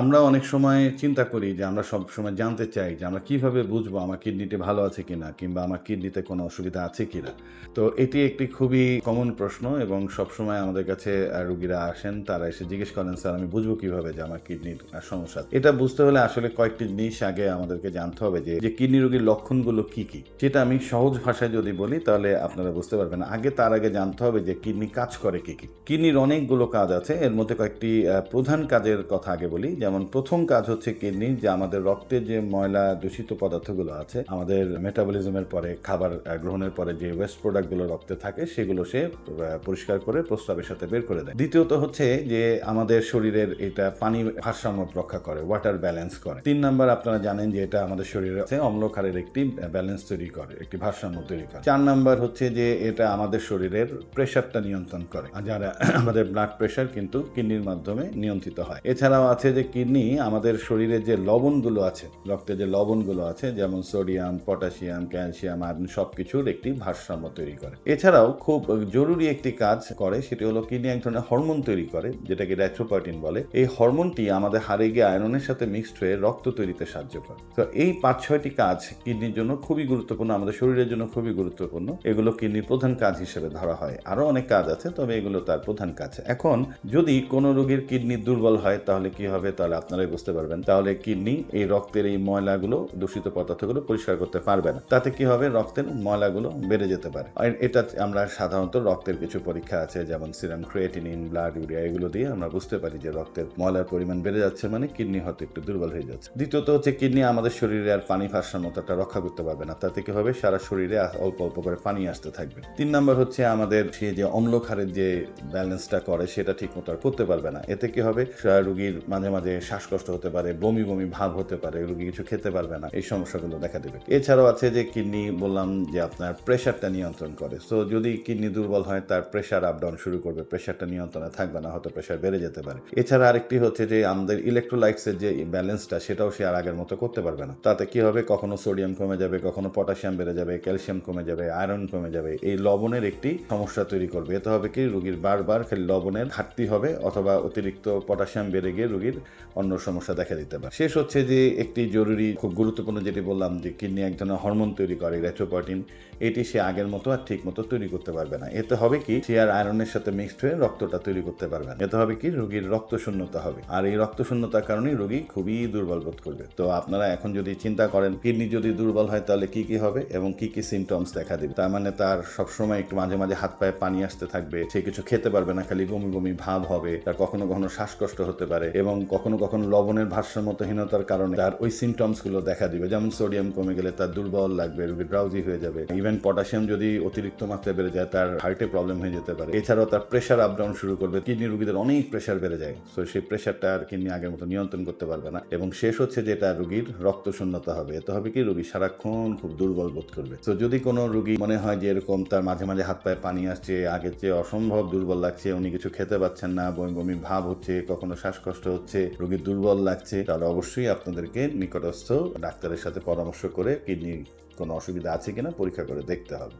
আমরা অনেক সময় চিন্তা করি যে আমরা সব সময় জানতে চাই যে আমরা কীভাবে বুঝব আমার কিডনিটি ভালো আছে কিনা কিংবা আমার কিডনিতে কোনো অসুবিধা আছে কিনা। তো এটি একটি খুবই কমন প্রশ্ন এবং সবসময় আমাদের কাছে রুগীরা আসেন, তারা এসে জিজ্ঞেস করেন, স্যার, আমি বুঝব কীভাবে যে আমার কিডনির সমস্যা এটা বুঝতে হলে আসলে কয়েকটি জিনিস আগে আমাদেরকে জানতে হবে যে যে কিডনি রোগীর লক্ষণগুলো কি কি? সেটা আমি সহজ ভাষায় যদি বলি, তাহলে আপনারা বুঝতে পারবেন। আগে তার আগে জানতে হবে যে কিডনি কাজ করে কি কি? কিডনির অনেকগুলো কাজ আছে। এর মধ্যে কয়েকটি প্রধান কাজের কথা আগে বলি যেমন প্রথম কাজ হচ্ছে কিডনি, যে আমাদের রক্তে যে ময়লা দূষিত পদার্থগুলো আছে, আমাদের মেটাবলিজমের পরে, খাবার গ্রহণের পরে যে ওয়েস্ট প্রোডাক্টগুলো রক্তে থাকে, সেগুলো সে পরিষ্কার করে প্রস্রাবের সাথে বের করে দেয়। দ্বিতীয়ত হচ্ছে যে আমাদের শরীরের এটা পানি ভারসাম্য রক্ষা করে ওয়াটার ব্যালেন্স করে। তিন নাম্বার আপনারা জানেন যে এটা আমাদের শরীরে আছে অম্লক্ষারের একটি ব্যালেন্স তৈরি করে, একটি ভারসাম্য তৈরি করে। চার নাম্বার হচ্ছে যে এটা আমাদের শরীরের প্রেশারটা নিয়ন্ত্রণ করে যারা আমাদের ব্লাড প্রেশার কিন্তু কিডনির মাধ্যমে নিয়ন্ত্রিত হয়। এছাড়াও আছে যে কিডনি আমাদের শরীরে যে লবণগুলো আছে, রক্তে যে লবণগুলো আছে, যেমন সোডিয়াম, পটাশিয়াম, ক্যালসিয়াম, আয়রন সব কিছুর একটি ভারসাম্য তৈরি করে। এছাড়াও খুব জরুরি একটি কাজ করে, সেটি হলো কিডনি এক ধরনের হরমোন তৈরি করে, যেটাকে রেথ্রোপার্টিন বলে। এই হরমোনটি আমাদের হাড়ে গিয়ে আয়রনের সাথে মিক্সড হয়ে রক্ত তৈরিতে সাহায্য করে। তো এই পাঁচ, ছয়টি কাজ কিডনির জন্য খুবই গুরুত্বপূর্ণ, আমাদের শরীরের জন্য খুবই গুরুত্বপূর্ণ। এগুলো কিডনির প্রধান কাজ হিসেবে ধরা হয়। আরও অনেক কাজ আছে, তবে এগুলো তার প্রধান কাজ। এখন যদি কোনো রোগীর কিডনি দুর্বল হয়, তাহলে কি হবে? তাহলে আপনারাই বুঝতে পারবেন। তাহলে কিডনি, এই রক্তের এই ময়লাগুলো, দূষিত পদার্থগুলো পরিষ্কার করতে পারবে না তাতে কি হবে? রক্তের ময়লাগুলো বেড়ে যেতে পারে। এটা আমরা সাধারণত রক্তের কিছু পরীক্ষা আছে, যেমন সিরাম ক্রিয়েটিনিন ব্লাড ইউরিয়া এগুলো দিয়ে আমরা বুঝতে পারি যে রক্তের ময়লার পরিমাণ বেড়ে যাচ্ছে মানে কিডনি হয়তো একটু দুর্বল হয়ে যাচ্ছে। দ্বিতীয়ত হচ্ছে কিডনি আমাদের শরীরে আর পানি ভারসাম্যতাটা রক্ষা করতে পারবে না। তাতে কি হবে? সারা শরীরে অল্প অল্প করে পানি আসতে থাকবে। তিন নম্বর হচ্ছে আমাদের সে যে অম্লক্ষারের যে ব্যালেন্সটা করে, সেটা ঠিক মতো আর করতে পারবে না। এতে কি হবে? রুগীর মাঝে মাঝে শ্বাসকষ্ট হতে পারে, বমি বমি ভাব হতে পারে রুগী কিছু খেতে পারবে না, এই সমস্যাগুলো দেখা দেবে। এছাড়াও আছে যে কিডনি বললাম যে আপনার প্রেশারটা নিয়ন্ত্রণ করে। সো যদি কিডনি দুর্বল হয়, তার প্রেশার আপ ডাউন শুরু করবে প্রেশারটা নিয়ন্ত্রণে থাকবে না, হয়তো প্রেশার বেড়ে যেতে পারে। এছাড়া আরেকটি হচ্ছে যে আমাদের ইলেকট্রোলাইটসের যে ব্যালেন্সটা সেটাও সে আর আগের মতো করতে পারবে না। তাতে কি হবে? কখনো সোডিয়াম কমে যাবে, কখনো পটাশিয়াম বেড়ে যাবে ক্যালসিয়াম কমে যাবে আয়রন কমে যাবে। এই লবণের একটি সমস্যা তৈরি করবে। এতে হবে কি? রুগীর বারবার খালি লবণের ঘাটতি হবে, অথবা অতিরিক্ত পটাশিয়াম বেড়ে গিয়ে রুগীর অন্য সমস্যা দেখা দিতে পারে। শেষ হচ্ছে যে একটি জরুরি, খুব গুরুত্বপূর্ণ যেটি বললাম যে কিডনি এক ধরনের হরমোন তৈরি করে রেট্রোপার্টিন এটি সে আগের মতো আর ঠিক মতো তৈরি করতে পারবে না। এতে হবে কি, সে আর আয়রনের সাথে মিক্সড হয়ে রক্তটা তৈরি করতে পারবে না। এতে হবে কি, রোগীর রক্ত শূন্যতা হবে। আর এই রক্ত শূন্যতার কারণে রোগী খুবই দুর্বল বোধ করবে। তো আপনারা এখন যদি চিন্তা করেন, কিডনি যদি দুর্বল হয় তাহলে কি কি হবে এবং কি কি সিমটমস দেখা দেবে? তার মানে তার সবসময় একটু মাঝে মাঝে হাত পায়ে পানি আসতে থাকবে। সে কিছু খেতে পারবে না, খালি বমি বমি ভাব হবে। তার কখনো কখনো শ্বাসকষ্ট হতে পারে এবং কখনো কখনো লবণের ভারসাম্যতাহীনতার কারণে তার ওই সিমটমসগুলো দেখা দিবে। যেমন সোডিয়াম কমে গেলে তার দুর্বল লাগবে, রোগী ড্রাউজি হয়ে যাবে। ইভেন পটাশিয়াম যদি অতিরিক্ত মাত্রায় বেড়ে যায়, তার হার্টে প্রবলেম হয়ে যেতে পারে। এছাড়াও তার প্রেশার আপ ডাউন শুরু করবে। কিডনি রোগীদের অনেক প্রেশার বেড়ে যায়। তো সেই প্রেশারটা আর কিডনি আগের মতো নিয়ন্ত্রণ করতে পারবে না। এবং শেষ হচ্ছে যেটা রোগীর রক্ত শূন্যতা হবে। এতে হবে কি? রোগী সারাক্ষণ খুব দুর্বল বোধ করবে। তো যদি কোনো রোগী মনে হয় যে এরকম তার মাঝে মাঝে হাত পায়ে পানি আসছে, আগের চেয়ে অসম্ভব দুর্বল লাগছে, উনি কিছু খেতে পাচ্ছেন না, বমি বমি ভাব হচ্ছে, কখনো শ্বাসকষ্ট হচ্ছে রোগীর দুর্বল লাগছে, তাহলে অবশ্যই আপনাদেরকে নিকটস্থ ডাক্তারের সাথে পরামর্শ করে কিডনির কোনো অসুবিধা আছে কিনা পরীক্ষা করে দেখতে হবে।